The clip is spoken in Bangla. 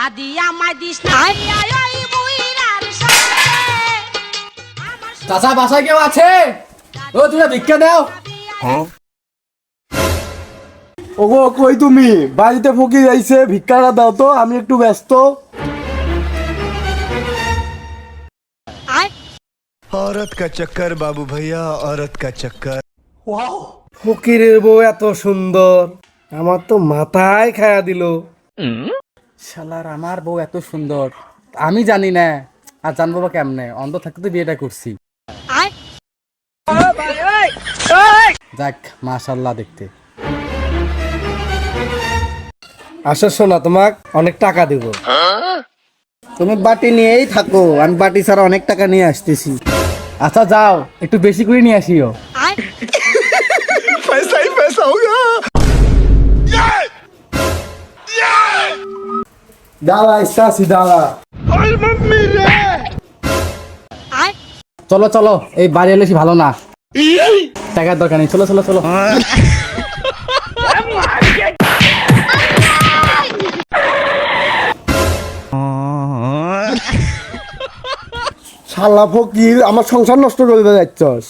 দাদি আমায় দিস না আয় ওই বুইরার সাথে আমার চাচা বাসায় কেউ আছে ও তুমি ভিক্ষা দাও ওগো কই তুমি বাড়িতে ফকির আইছে ভিক্ষাটা দাও তো আমি একটু ব্যস্ত আয় औरत का चक्कर बाबू भैया औरत का चक्कर ফকিরের বউ এত সুন্দর আমার তো মাথায় খায়া দিল শালার আমার বউ এত সুন্দর। আমি জানি না আর জানব বা কেমনে? অন্ধ থাকতে তো বিয়েটা করছি। যাক মাশাল্লাহ দেখতে। আসো শোনা তোমাক অনেক টাকা দিব। তুমি বাটি নিয়েই থাকো আমি বাটি ছাড়া অনেক টাকা নিয়ে আসতেছি। আচ্ছা যাও একটু বেশি করে নিয়ে আসিও। দাঁড়া ইস্তাসি দাঁড়া। আয়। চলো চলো এই বাড়ি এলে ভালো না। টাকার দরকার নেই চলো চলো চলো। শালা ফকির আমার সংসার নষ্ট করে যাচ্ছস।